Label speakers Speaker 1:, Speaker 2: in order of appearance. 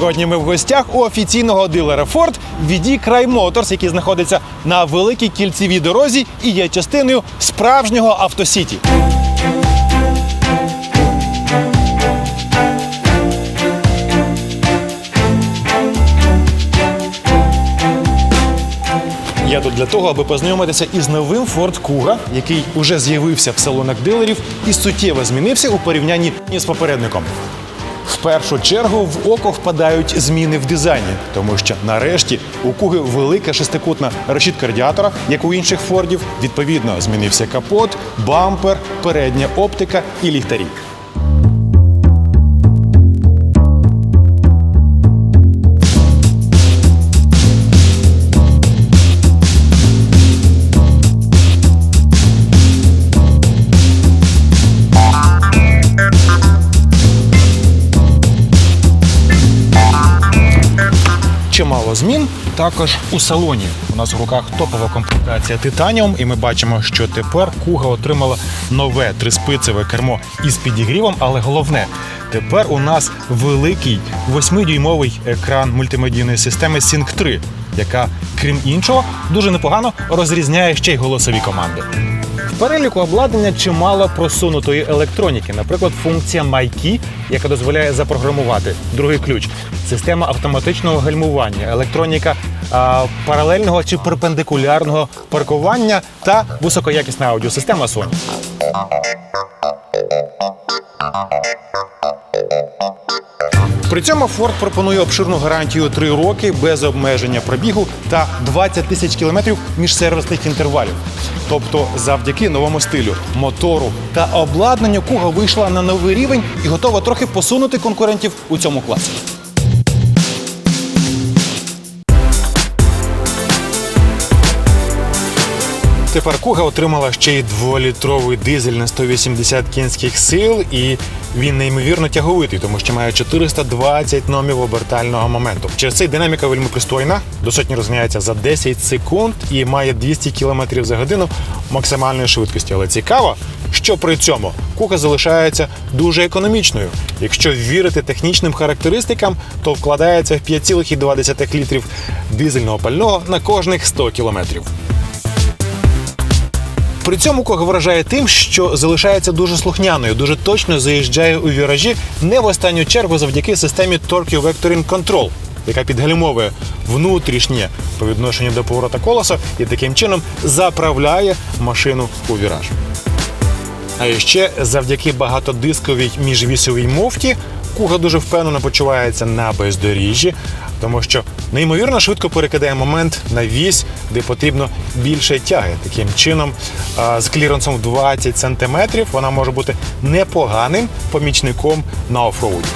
Speaker 1: Сьогодні ми в гостях у офіційного дилера Ford VD Cry Motors, який знаходиться на великій кільцевій дорозі і є частиною справжнього автосіті. Я тут для того, аби познайомитися із новим Ford Kuga, який уже з'явився в салонах дилерів і суттєво змінився у порівнянні із попередником. В першу чергу в око впадають зміни в дизайні, тому що нарешті у куги велика шестикутна решітка радіатора, як у інших фордів. Відповідно, змінився капот, бампер, передня оптика і ліхтарі. Чимало змін також у салоні. У нас в руках топова комплектація Титаніум, і ми бачимо, що тепер Куга отримала нове триспицеве кермо із підігрівом, але головне. Тепер у нас великий 8-дюймовий екран мультимедійної системи Sync 3, яка, крім іншого, дуже непогано розрізняє ще й голосові команди. Переліку обладнання чимало просунутої електроніки, наприклад, функція MyKey, яка дозволяє запрограмувати другий ключ, система автоматичного гальмування, електроніка а, паралельного чи перпендикулярного паркування та високоякісна аудіосистема Sony. При цьому Ford пропонує обширну гарантію 3 роки без обмеження пробігу та 20 тисяч кілометрів міжсервісних інтервалів. Тобто, завдяки новому стилю, мотору та обладнанню Куга вийшла на новий рівень і готова трохи посунути конкурентів у цьому класі. Тепер Куга отримала ще й дволітровий дизель на 180 кінських сил, і він неймовірно тяговитий, тому що має 420 номів обертального моменту. Через цей динаміка вельми пристойна, до сотні за 10 секунд і має 200 км за годину максимальної швидкості. Але цікаво, що при цьому Куга залишається дуже економічною. Якщо вірити технічним характеристикам, то вкладається в 5,2 літрів дизельного пального на кожних 100 кілометрів. При цьому Кога вражає тим, що залишається дуже слухняною, дуже точно заїжджає у віражі, не в останню чергу завдяки системі Torque Vectoring Control, яка підгальмовує внутрішнє по відношенню до поворота колеса і таким чином заправляє машину у віраж. А ще завдяки багатодисковій міжвісовій муфті Куга дуже впевнено почувається на бездоріжжі, тому що неймовірно швидко перекидає момент на вісь, де потрібно більше тяги. Таким чином, з кліренсом в 20 см вона може бути непоганим помічником на офроуді.